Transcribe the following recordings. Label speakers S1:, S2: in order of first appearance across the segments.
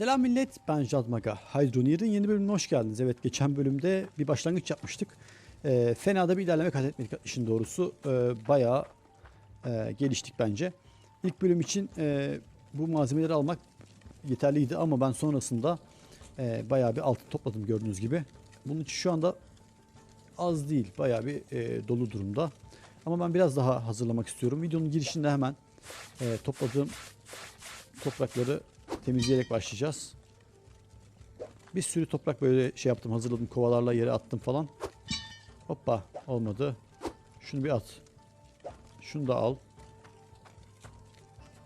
S1: Selam millet, ben Jadmaga. Hydronier'in yeni bölümüne hoş geldiniz. Evet, geçen bölümde bir başlangıç yapmıştık. Ee, fena da bir ilerleme kat etmedik işin doğrusu. Ee, bayağı e, geliştik bence. İlk bölüm için e, bu malzemeleri almak yeterliydi ama ben sonrasında e, bayağı bir altın topladım gördüğünüz gibi. Bunun için şu anda az değil, bayağı bir e, dolu durumda. Ama ben biraz daha hazırlamak istiyorum. Videonun girişinde hemen e, topladığım toprakları temizleyerek başlayacağız. Bir sürü toprak böyle şey yaptım hazırladım kovalarla yere attım falan. Hoppa olmadı. Şunu bir at. Şunu da al.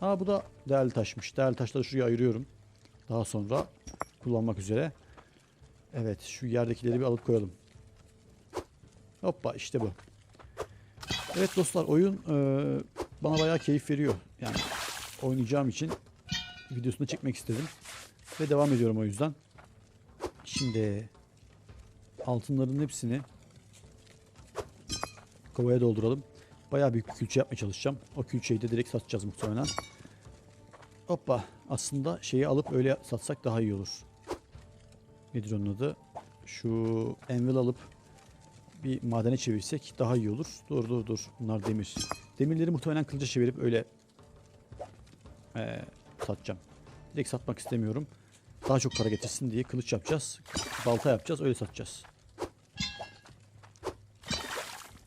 S1: Ha bu da değerli taşmış. Değerli taşları şuraya ayırıyorum. Daha sonra kullanmak üzere. Evet şu yerdekileri bir alıp koyalım. Hoppa işte bu. Evet dostlar oyun e, bana bayağı keyif veriyor. Yani oynayacağım için videosunu çekmek istedim. Ve devam ediyorum o yüzden. Şimdi altınların hepsini kovaya dolduralım. Bayağı büyük bir külçe yapmaya çalışacağım. O külçeyi de direkt satacağız muhtemelen. Hoppa. Aslında şeyi alıp öyle satsak daha iyi olur. Nedir onun adı? Şu envel alıp bir madene çevirsek daha iyi olur. Dur dur dur. Bunlar demir. Demirleri muhtemelen kılıca çevirip öyle eee, satacağım. Direkt satmak istemiyorum. Daha çok para getirsin diye kılıç yapacağız. Balta yapacağız öyle satacağız.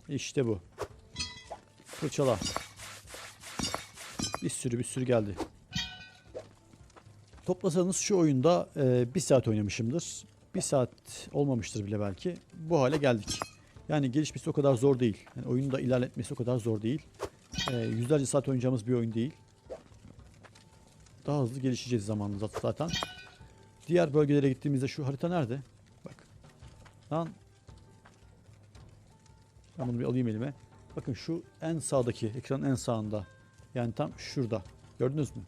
S1: İşte bu. Fırçala. Bir sürü bir sürü geldi. Toplasanız şu oyunda e, bir saat oynamışımdır. Bir saat olmamıştır bile belki. Bu hale geldik. Yani gelişmesi o kadar zor değil. Yani oyunu da ilerletmesi o kadar zor değil. E, yüzlerce saat oynayacağımız bir oyun değil. Daha hızlı gelişeceğiz zamanla zaten. Diğer bölgelere gittiğimizde şu harita nerede? Bak. Lan. Ben bunu bir alayım elime. Bakın şu en sağdaki, ekranın en sağında. Yani tam şurada. Gördünüz mü?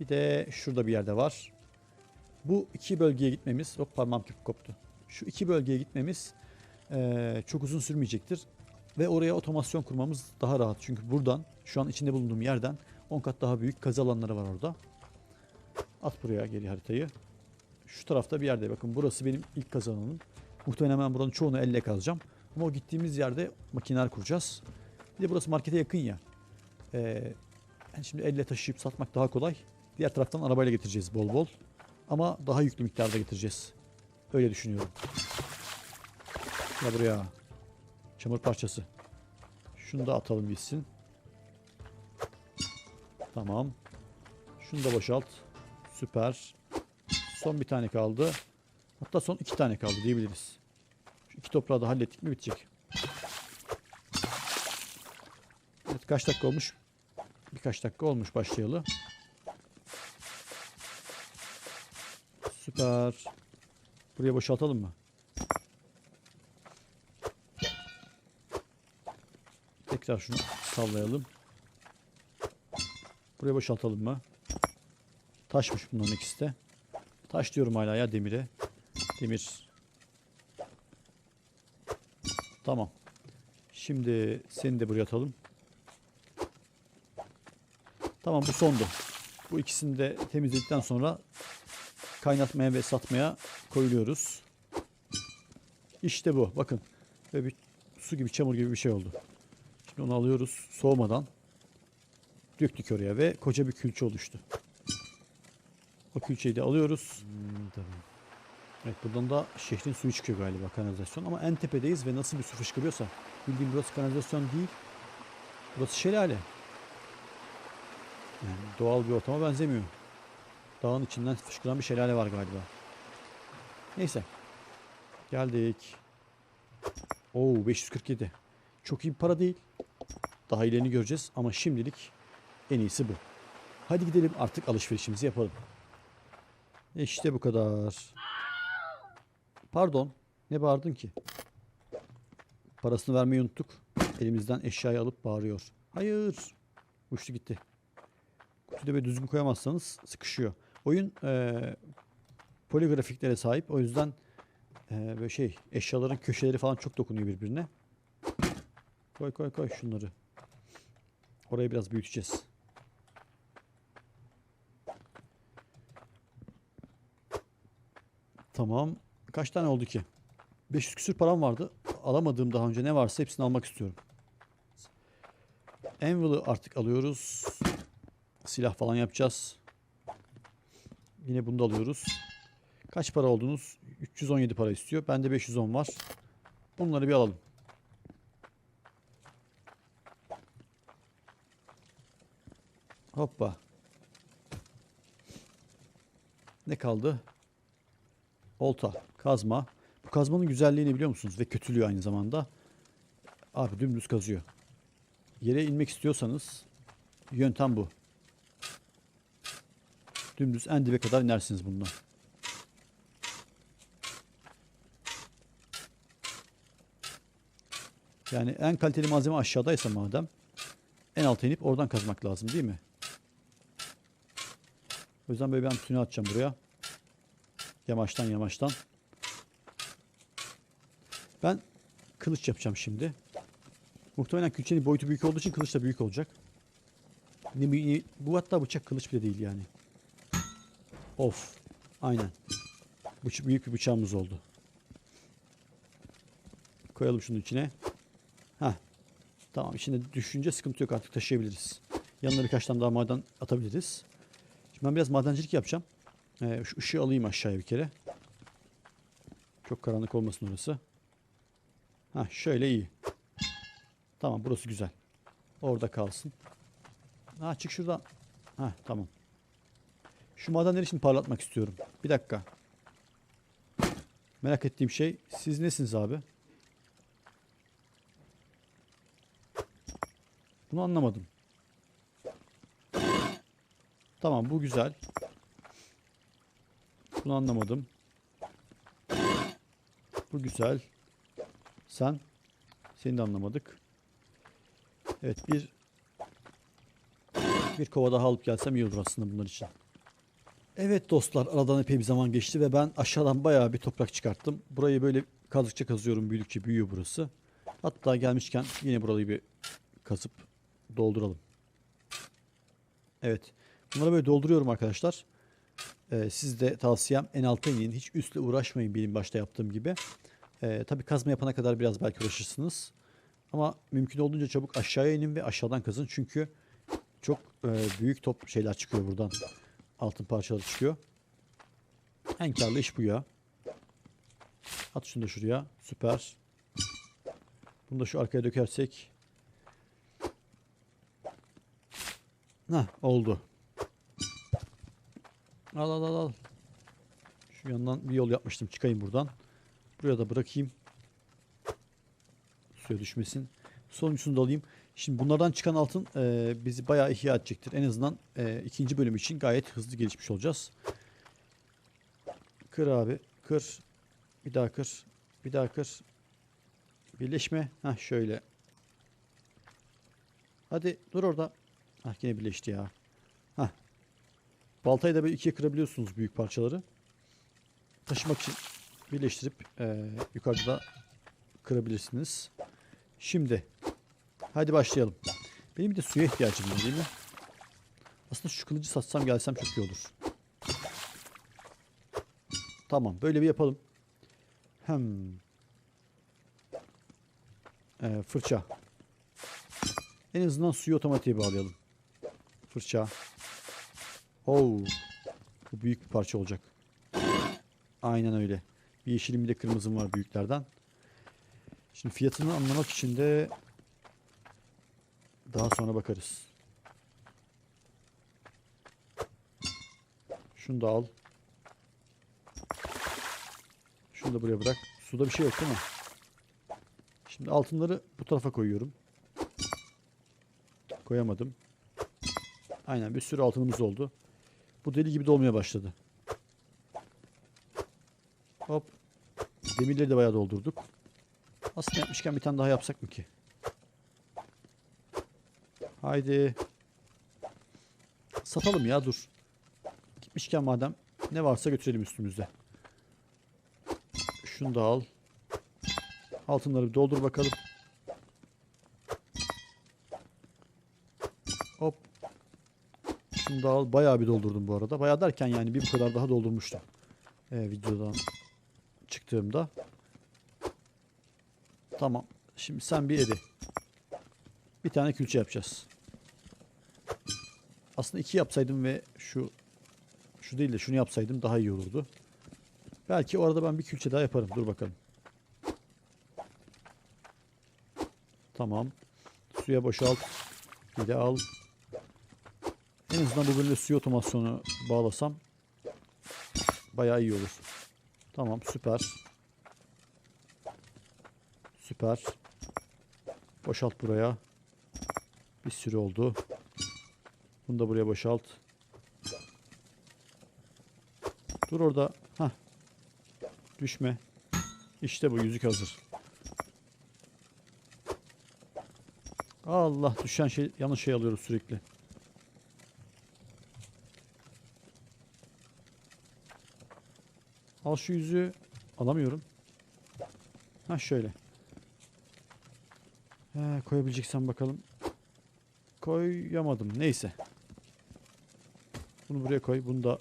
S1: Bir de şurada bir yerde var. Bu iki bölgeye gitmemiz, hop parmağım kip koptu. Şu iki bölgeye gitmemiz eee, çok uzun sürmeyecektir. Ve oraya otomasyon kurmamız daha rahat. Çünkü buradan, şu an içinde bulunduğum yerden 10 kat daha büyük kazı alanları var orada. At buraya geri haritayı. Şu tarafta bir yerde. Bakın burası benim ilk kazı alanım. Muhtemelen ben buranın çoğunu elle kazacağım. Ama o gittiğimiz yerde makineler kuracağız. Bir de burası markete yakın ya. Ee, yani şimdi elle taşıyıp satmak daha kolay. Diğer taraftan arabayla getireceğiz bol bol. Ama daha yüklü miktarda getireceğiz. Öyle düşünüyorum. Ya buraya. Çamur parçası. Şunu da atalım gitsin. Tamam. Şunu da boşalt. Süper. Son bir tane kaldı. Hatta son iki tane kaldı diyebiliriz. Şu iki toprağı da hallettik mi bitecek. Evet kaç dakika olmuş? Birkaç dakika olmuş başlayalı. Süper. Buraya boşaltalım mı? Tekrar şunu sallayalım. Buraya boşaltalım mı? Taşmış bunların ikisi de. Taş diyorum hala ya demire. Demir. Tamam. Şimdi seni de buraya atalım. Tamam bu sondu. Bu ikisini de temizledikten sonra kaynatmaya ve satmaya koyuluyoruz. İşte bu. Bakın. Ve bir su gibi çamur gibi bir şey oldu. Şimdi onu alıyoruz soğumadan. Döktük oraya ve koca bir külçe oluştu. O külçeyi de alıyoruz. Evet buradan da şehrin suyu çıkıyor galiba kanalizasyon ama en tepedeyiz ve nasıl bir su fışkırıyorsa bildiğim burası kanalizasyon değil. Burası şelale. Yani doğal bir ortama benzemiyor. Dağın içinden fışkıran bir şelale var galiba. Neyse. Geldik. Oo 547. Çok iyi bir para değil. Daha ilerini göreceğiz ama şimdilik en iyisi bu. Hadi gidelim artık alışverişimizi yapalım. İşte bu kadar. Pardon. Ne bağırdın ki? Parasını vermeyi unuttuk. Elimizden eşyayı alıp bağırıyor. Hayır. Uçtu gitti. Kutuyu böyle düzgün koyamazsanız sıkışıyor. Oyun eee poligrafiklere sahip. O yüzden eee, böyle şey eşyaların köşeleri falan çok dokunuyor birbirine. Koy koy koy şunları. Orayı biraz büyüteceğiz. Tamam. Kaç tane oldu ki? 500 küsür param vardı. Alamadığım daha önce ne varsa hepsini almak istiyorum. Anvil'ı artık alıyoruz. Silah falan yapacağız. Yine bunu da alıyoruz. Kaç para oldunuz? 317 para istiyor. Bende 510 var. Bunları bir alalım. Hoppa. Ne kaldı? Olta, kazma. Bu kazmanın güzelliğini biliyor musunuz? Ve kötülüğü aynı zamanda. Abi dümdüz kazıyor. Yere inmek istiyorsanız yöntem bu. Dümdüz en dibe kadar inersiniz bununla. Yani en kaliteli malzeme aşağıdaysa madem en alta inip oradan kazmak lazım değil mi? O yüzden böyle ben tünel atacağım buraya. Yamaçtan yamaçtan. Ben kılıç yapacağım şimdi. Muhtemelen külçenin boyutu büyük olduğu için kılıç da büyük olacak. Bu hatta bıçak kılıç bile değil yani. Of. Aynen. Büyük bir bıçağımız oldu. Koyalım şunun içine. Ha. Tamam içinde düşünce sıkıntı yok artık taşıyabiliriz. Yanına birkaç tane daha maden atabiliriz. Şimdi ben biraz madencilik yapacağım. Ee, şu ışığı alayım aşağıya bir kere. Çok karanlık olmasın orası. Ha şöyle iyi. Tamam burası güzel. Orada kalsın. Ha çık şuradan. Ha tamam. Şu madenleri şimdi parlatmak istiyorum. Bir dakika. Merak ettiğim şey siz nesiniz abi? Bunu anlamadım. Tamam bu güzel. Bunu anlamadım. Bu güzel. Sen? Seni de anlamadık. Evet bir bir kova daha alıp gelsem iyi olur aslında bunlar için. Evet dostlar aradan epey bir zaman geçti ve ben aşağıdan bayağı bir toprak çıkarttım. Burayı böyle kazdıkça kazıyorum büyüdükçe büyüyor burası. Hatta gelmişken yine burayı bir kazıp dolduralım. Evet. Bunları böyle dolduruyorum arkadaşlar. Ee, siz de tavsiyem en alta inin. Hiç üstle uğraşmayın benim başta yaptığım gibi. Ee, tabii kazma yapana kadar biraz belki uğraşırsınız. Ama mümkün olduğunca çabuk aşağıya inin ve aşağıdan kazın. Çünkü çok e, büyük top şeyler çıkıyor buradan. Altın parçaları çıkıyor. En karlı iş bu ya. At şunu da şuraya. Süper. Bunu da şu arkaya dökersek. Heh, oldu. Al al al al. Şu yandan bir yol yapmıştım. Çıkayım buradan. Buraya da bırakayım. Suya düşmesin. Sonuncusunu da alayım. Şimdi bunlardan çıkan altın e, bizi bayağı ihya edecektir. En azından e, ikinci bölüm için gayet hızlı gelişmiş olacağız. Kır abi. Kır. Bir daha kır. Bir daha kır. Birleşme. Heh şöyle. Hadi dur orada. Hah yine birleşti ya. Hah. Baltayı da böyle ikiye kırabiliyorsunuz büyük parçaları. Taşımak için birleştirip e, yukarıda da kırabilirsiniz. Şimdi hadi başlayalım. Benim bir de suya ihtiyacım var değil mi? Aslında şu kılıcı satsam gelsem çok iyi olur. Tamam böyle bir yapalım. Hem Ee, fırça. En azından suyu otomatiğe bağlayalım. Fırça. Oo. Bu büyük bir parça olacak. Aynen öyle. Bir yeşilim bir de kırmızım var büyüklerden. Şimdi fiyatını anlamak için de daha sonra bakarız. Şunu da al. Şunu da buraya bırak. Suda bir şey yok değil mi? Şimdi altınları bu tarafa koyuyorum. Koyamadım. Aynen bir sürü altınımız oldu. Bu deli gibi dolmaya başladı. Hop. Demirleri de bayağı doldurduk. Aslında yapmışken bir tane daha yapsak mı ki? Haydi. Satalım ya dur. Gitmişken madem ne varsa götürelim üstümüzde. Şunu da al. Altınları bir doldur bakalım. Hop. Şunu da al. Bayağı bir doldurdum bu arada. Bayağı derken yani bir bu kadar daha doldurmuştum. e, videodan çıktığımda. Tamam. Şimdi sen bir eri. Bir tane külçe yapacağız. Aslında iki yapsaydım ve şu şu değil de şunu yapsaydım daha iyi olurdu. Belki o arada ben bir külçe daha yaparım. Dur bakalım. Tamam. Suya boşalt. Geri al. En azından bu bölümde suya otomasyonu bağlasam bayağı iyi olur. Tamam süper. Süper. Boşalt buraya. Bir sürü oldu. Bunu da buraya boşalt. Dur orada. Hah. Düşme. İşte bu yüzük hazır. Allah düşen şey yanlış şey alıyoruz sürekli. Al şu yüzüğü. Alamıyorum. Ha şöyle. He, koyabileceksen bakalım. Koyamadım. Neyse. Bunu buraya koy. Bunu da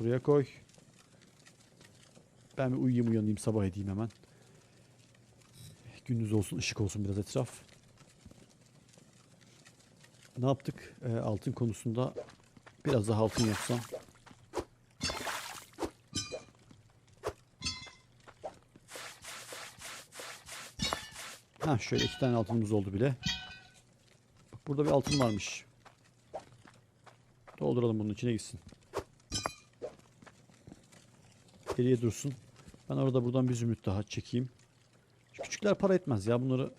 S1: buraya koy. Ben bir uyuyayım uyanayım sabah edeyim hemen. Gündüz olsun ışık olsun biraz etraf. Ne yaptık? Ee, altın konusunda biraz daha altın yapsam. Ha şöyle iki tane altınımız oldu bile. Bak burada bir altın varmış. Dolduralım bunun içine gitsin. Geriye dursun. Ben orada buradan bir zümrüt daha çekeyim. Küçükler para etmez ya. Bunları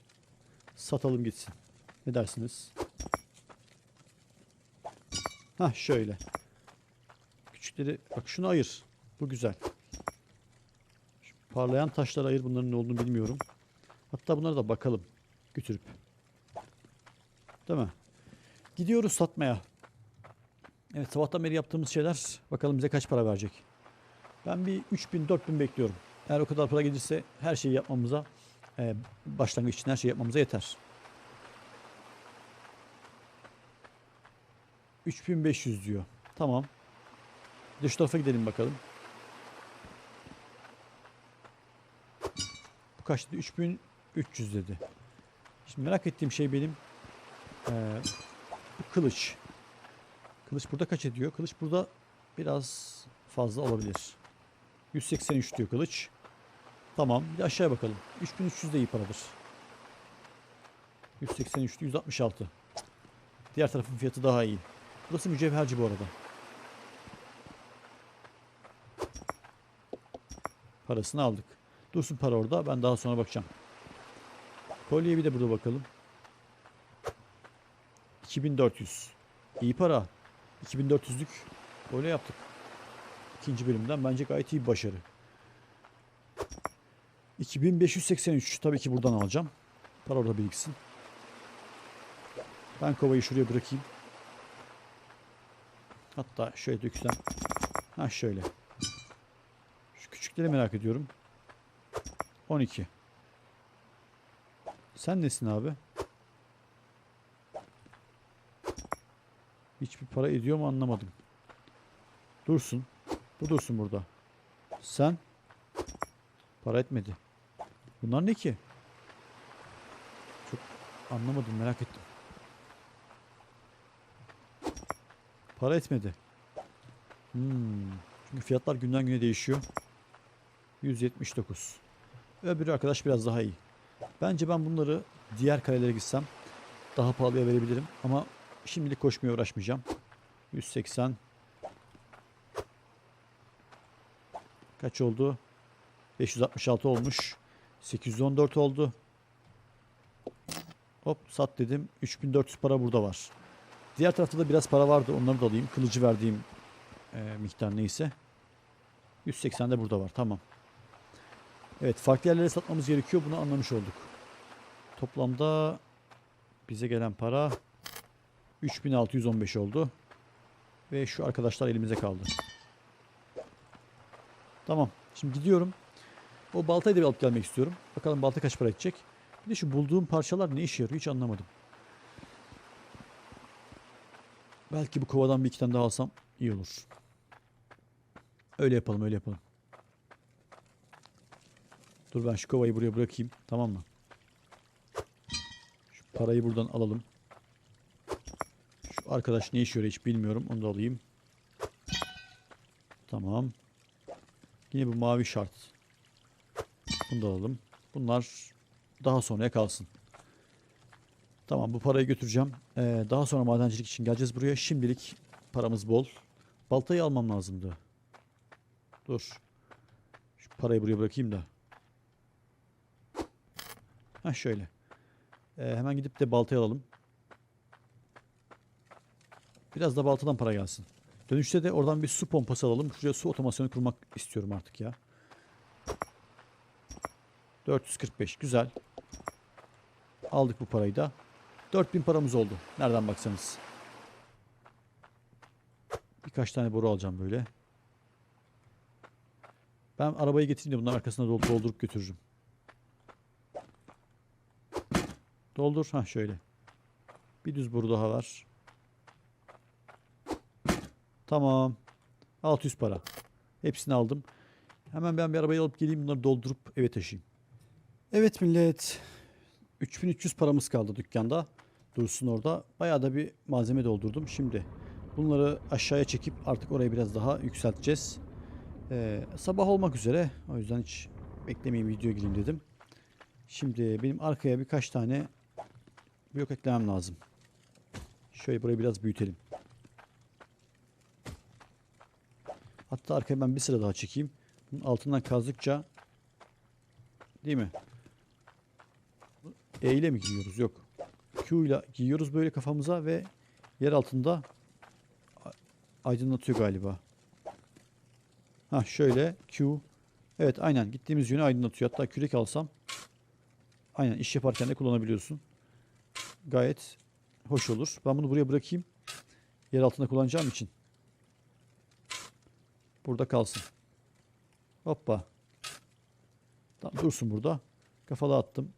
S1: satalım gitsin. Ne dersiniz? Ha şöyle. Küçükleri bak şunu ayır. Bu güzel. Şu parlayan taşları ayır. Bunların ne olduğunu bilmiyorum. Hatta bunlara da bakalım götürüp. Değil mi? Gidiyoruz satmaya. Evet sabahtan beri yaptığımız şeyler bakalım bize kaç para verecek. Ben bir 3000-4000 bekliyorum. Eğer o kadar para gelirse her şeyi yapmamıza e, başlangıç için her şeyi yapmamıza yeter. 3500 diyor. Tamam. Dış tarafa gidelim bakalım. Bu kaçtı? 3000 300 dedi. Şimdi merak ettiğim şey benim ee, bu kılıç. Kılıç burada kaç ediyor? Kılıç burada biraz fazla olabilir. 183 diyor kılıç. Tamam. Bir aşağıya bakalım. 3300 de iyi paradır. 183 166. Diğer tarafın fiyatı daha iyi. Burası mücevherci bu arada. Parasını aldık. Dursun para orada. Ben daha sonra bakacağım. Kolyeye bir de burada bakalım. 2400. İyi para. 2400'lük kolye yaptık. İkinci bölümden bence gayet iyi bir başarı. 2583 tabii ki buradan alacağım. Para orada biriksin. Ben kovayı şuraya bırakayım. Hatta şöyle döksem. Ha şöyle. Şu küçükleri merak ediyorum. 12. Sen nesin abi? Hiçbir para ediyor mu anlamadım. Dursun. Bu dursun burada. Sen? Para etmedi. Bunlar ne ki? Çok anlamadım merak ettim. Para etmedi. Hmm. Çünkü fiyatlar günden güne değişiyor. 179. Öbürü arkadaş biraz daha iyi. Bence ben bunları diğer karelere gitsem daha pahalıya verebilirim. Ama şimdilik koşmaya uğraşmayacağım. 180. Kaç oldu? 566 olmuş. 814 oldu. Hop sat dedim. 3400 para burada var. Diğer tarafta da biraz para vardı. Onları da alayım. Kılıcı verdiğim e, miktar neyse. 180 de burada var. Tamam. Evet farklı yerlere satmamız gerekiyor. Bunu anlamış olduk. Toplamda bize gelen para 3615 oldu. Ve şu arkadaşlar elimize kaldı. Tamam. Şimdi gidiyorum. O baltayı da bir alıp gelmek istiyorum. Bakalım balta kaç para edecek. Bir de şu bulduğum parçalar ne işe yarıyor hiç anlamadım. Belki bu kovadan bir iki tane daha alsam iyi olur. Öyle yapalım öyle yapalım. Dur ben şu kovayı buraya bırakayım. Tamam mı? Parayı buradan alalım. Şu arkadaş ne iş görüyor hiç bilmiyorum. Onu da alayım. Tamam. Yine bu mavi şart. Bunu da alalım. Bunlar daha sonraya kalsın. Tamam bu parayı götüreceğim. Ee, daha sonra madencilik için geleceğiz buraya. Şimdilik paramız bol. Baltayı almam lazımdı. Dur. Şu parayı buraya bırakayım da. Ha şöyle. Ee, hemen gidip de baltayı alalım. Biraz da baltadan para gelsin. Dönüşte de oradan bir su pompası alalım. Şuraya su otomasyonu kurmak istiyorum artık ya. 445 güzel. Aldık bu parayı da. 4000 paramız oldu. Nereden baksanız. Birkaç tane boru alacağım böyle. Ben arabayı getireyim de bunların arkasına dol- doldurup götürürüm. Doldur. Ha şöyle. Bir düz boru daha var. Tamam. 600 para. Hepsini aldım. Hemen ben bir arabayı alıp geleyim bunları doldurup eve taşıyayım. Evet millet. 3300 paramız kaldı dükkanda. Dursun orada. Bayağı da bir malzeme doldurdum. Şimdi bunları aşağıya çekip artık orayı biraz daha yükselteceğiz. Ee, sabah olmak üzere. O yüzden hiç beklemeyeyim video gireyim dedim. Şimdi benim arkaya birkaç tane blok eklemem lazım. Şöyle burayı biraz büyütelim. Hatta arkaya ben bir sıra daha çekeyim. Bunun altından kazdıkça değil mi? E ile mi giyiyoruz? Yok. Q ile giyiyoruz böyle kafamıza ve yer altında aydınlatıyor galiba. Ha şöyle Q. Evet aynen gittiğimiz yönü aydınlatıyor. Hatta kürek alsam aynen iş yaparken de kullanabiliyorsun. Gayet hoş olur. Ben bunu buraya bırakayım. Yer altında kullanacağım için. Burada kalsın. Hoppa. Tamam dursun burada. Kafalı attım.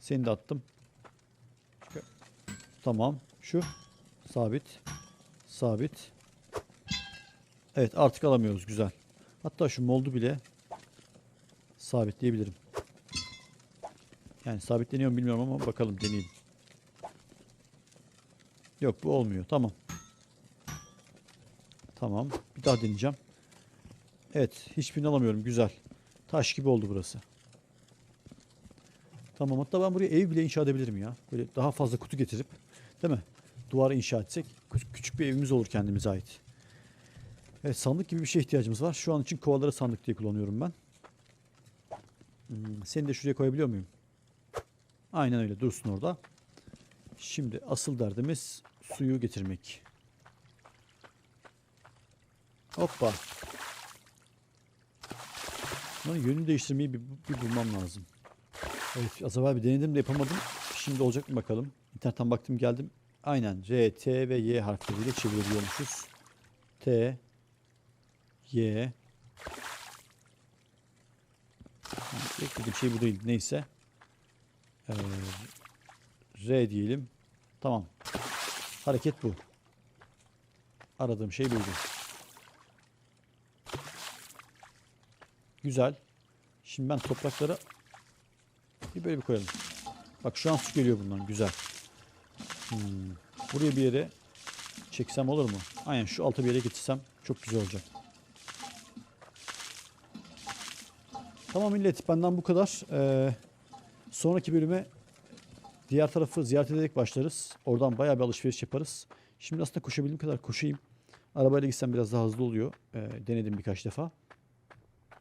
S1: Seni de attım. Tamam. Şu. Sabit. Sabit. Evet artık alamıyoruz. Güzel. Hatta şu moldu bile sabitleyebilirim. Yani sabitleniyor mu bilmiyorum ama bakalım deneyelim. Yok bu olmuyor. Tamam. Tamam. Bir daha deneyeceğim. Evet. Hiçbirini alamıyorum. Güzel. Taş gibi oldu burası. Tamam. Hatta ben buraya ev bile inşa edebilirim ya. Böyle daha fazla kutu getirip değil mi? Duvar inşa etsek kü- küçük bir evimiz olur kendimize ait. Evet sandık gibi bir şeye ihtiyacımız var. Şu an için kovaları sandık diye kullanıyorum ben. Hmm, seni de şuraya koyabiliyor muyum? Aynen öyle dursun orada. Şimdi asıl derdimiz suyu getirmek. Hoppa. Bunun yönünü değiştirmeyi bir, bir bulmam lazım. Evet az evvel bir denedim de yapamadım. Şimdi olacak mı bakalım. İnternetten baktım geldim. Aynen R, T ve Y harfleriyle çevirebiliyormuşuz. T, Y. Beklediğim şey bu değil. Neyse. Ee, R diyelim. Tamam. Hareket bu. Aradığım şey buydu. Güzel. Şimdi ben toprakları bir böyle bir koyalım. Bak şu an su geliyor bundan. Güzel. Hmm. Buraya bir yere çeksem olur mu? Aynen şu alta bir yere getirsem çok güzel olacak. Tamam millet benden bu kadar. Ee, sonraki bölüme diğer tarafı ziyaret ederek başlarız. Oradan bayağı bir alışveriş yaparız. Şimdi aslında koşabildiğim kadar koşayım. Arabayla gitsem biraz daha hızlı oluyor. Ee, denedim birkaç defa.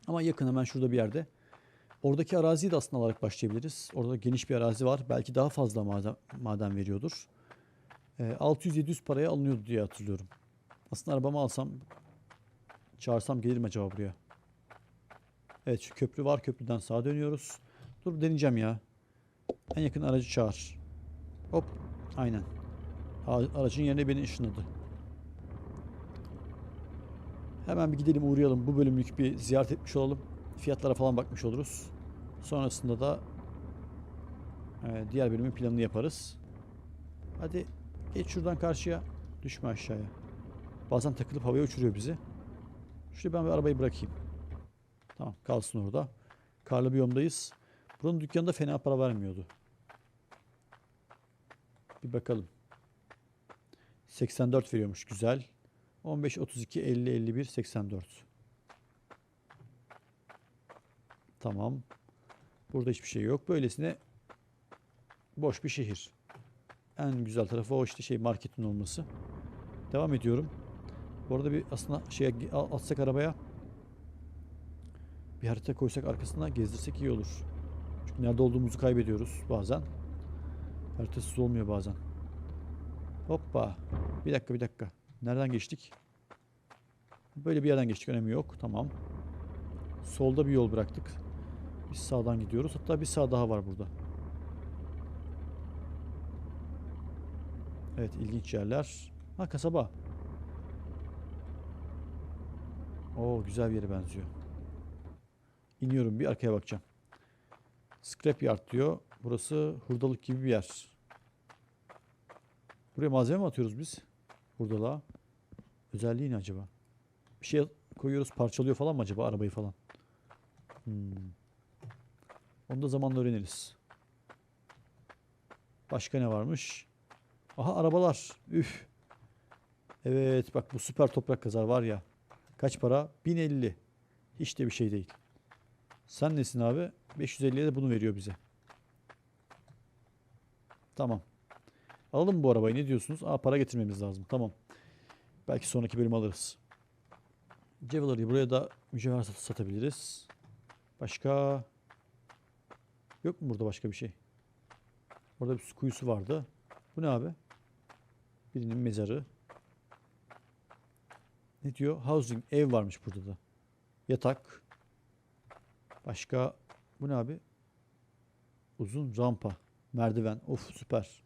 S1: Ama yakın hemen şurada bir yerde. Oradaki araziyi de aslında alarak başlayabiliriz. Orada geniş bir arazi var. Belki daha fazla maden, maden veriyordur. Ee, 600-700 paraya alınıyordu diye hatırlıyorum. Aslında arabamı alsam, çağırsam gelir mi acaba buraya? Evet şu köprü var. Köprüden sağa dönüyoruz. Dur deneyeceğim ya. En yakın aracı çağır. Hop. Aynen. Aracın yerine beni ışınladı. Hemen bir gidelim uğrayalım. Bu bölümlük bir ziyaret etmiş olalım. Fiyatlara falan bakmış oluruz. Sonrasında da e, diğer bölümün planını yaparız. Hadi geç şuradan karşıya. Düşme aşağıya. Bazen takılıp havaya uçuruyor bizi. Şuraya ben bir arabayı bırakayım. Tamam kalsın orada. Karlı biyomdayız. Buranın dükkanında fena para vermiyordu. Bir bakalım. 84 veriyormuş. Güzel. 15, 32, 50, 51, 84. Tamam. Burada hiçbir şey yok. Böylesine boş bir şehir. En güzel tarafı o işte şey marketin olması. Devam ediyorum. Bu arada bir aslında şeye atsak arabaya bir harita koysak arkasına gezdirsek iyi olur. Nerede olduğumuzu kaybediyoruz bazen. Haritasız olmuyor bazen. Hoppa. Bir dakika bir dakika. Nereden geçtik? Böyle bir yerden geçtik. Önemi yok. Tamam. Solda bir yol bıraktık. Biz sağdan gidiyoruz. Hatta bir sağ daha var burada. Evet ilginç yerler. Ha kasaba. Oo güzel bir yere benziyor. İniyorum bir arkaya bakacağım. Scrap yard diyor. Burası hurdalık gibi bir yer. Buraya malzeme mi atıyoruz biz? Hurdalığa. Özelliği ne acaba? Bir şey koyuyoruz parçalıyor falan mı acaba arabayı falan? Hmm. Onu da zamanla öğreniriz. Başka ne varmış? Aha arabalar. Üf. Evet bak bu süper toprak kazar var ya. Kaç para? 1050. Hiç de bir şey değil. Sen nesin abi? 550'ye de bunu veriyor bize. Tamam. Alalım bu arabayı ne diyorsunuz? Aa para getirmemiz lazım. Tamam. Belki sonraki bölüm alırız. Jewelry buraya da mücevher sat- satabiliriz. Başka yok mu burada başka bir şey? Orada bir su kuyusu vardı. Bu ne abi? Birinin mezarı. Ne diyor? Housing ev varmış burada da. Yatak. Başka bu ne abi? Uzun rampa. Merdiven. Of süper.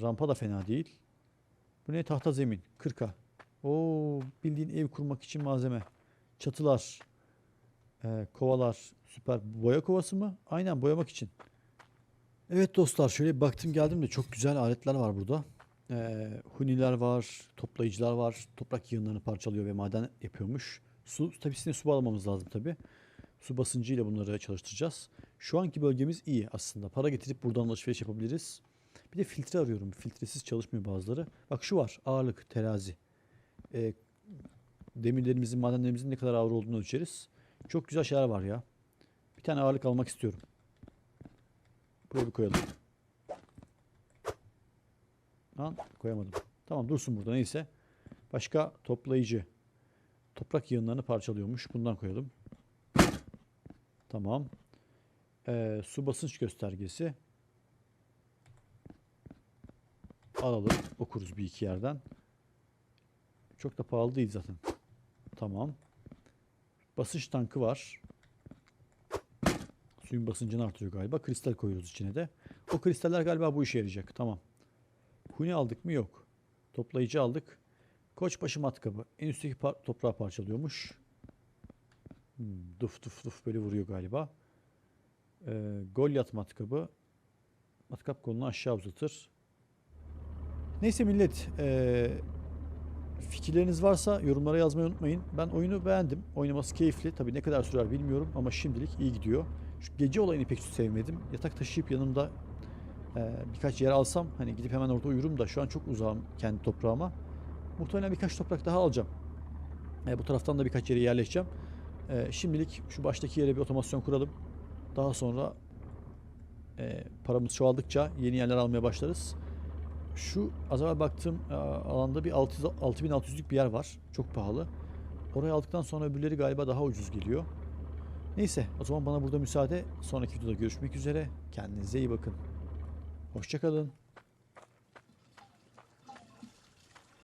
S1: Rampa da fena değil. Bu ne? Tahta zemin. 40'a. Oo, bildiğin ev kurmak için malzeme. Çatılar. Ee, kovalar. Süper. Boya kovası mı? Aynen boyamak için. Evet dostlar şöyle baktım geldim de çok güzel aletler var burada. Ee, huniler var, toplayıcılar var. Toprak yığınlarını parçalıyor ve maden yapıyormuş. Su, tabii size su bağlamamız lazım tabii. Su basıncıyla bunları çalıştıracağız. Şu anki bölgemiz iyi aslında. Para getirip buradan alışveriş yapabiliriz. Bir de filtre arıyorum. Filtresiz çalışmıyor bazıları. Bak şu var. Ağırlık, terazi. Ee, demirlerimizin, madenlerimizin ne kadar ağır olduğunu ölçeriz. Çok güzel şeyler var ya. Bir tane ağırlık almak istiyorum. Buraya bir koyalım. Lan koyamadım. Tamam dursun burada neyse. Başka toplayıcı. Toprak yığınlarını parçalıyormuş. Bundan koyalım. Tamam. Ee, su basınç göstergesi. Alalım. Okuruz bir iki yerden. Çok da pahalı değil zaten. Tamam. Basınç tankı var. Suyun basıncını artırıyor galiba. Kristal koyuyoruz içine de. O kristaller galiba bu işe yarayacak. Tamam. Huni aldık mı? Yok. Toplayıcı aldık. Koçbaşı matkabı. En üstteki par- toprağı parçalıyormuş. Hmm, duf duf duf böyle vuruyor galiba. Ee, Goliath matkabı. Matkap kolunu aşağı uzatır. Neyse millet. ee, fikirleriniz varsa yorumlara yazmayı unutmayın. Ben oyunu beğendim. Oynaması keyifli. Tabii ne kadar sürer bilmiyorum ama şimdilik iyi gidiyor. Şu gece olayını pek sevmedim. Yatak taşıyıp yanımda ee, birkaç yer alsam hani gidip hemen orada uyurum da şu an çok uzağım kendi toprağıma. Muhtemelen birkaç toprak daha alacağım. Ee, bu taraftan da birkaç yere yerleşeceğim. Ee, şimdilik şu baştaki yere bir otomasyon kuralım. Daha sonra e, paramız çoğaldıkça yeni yerler almaya başlarız. Şu az evvel baktığım e, alanda bir 600 6600'lük bir yer var. Çok pahalı. Orayı aldıktan sonra öbürleri galiba daha ucuz geliyor. Neyse o zaman bana burada müsaade. Sonraki videoda görüşmek üzere. Kendinize iyi bakın. Hoşçakalın.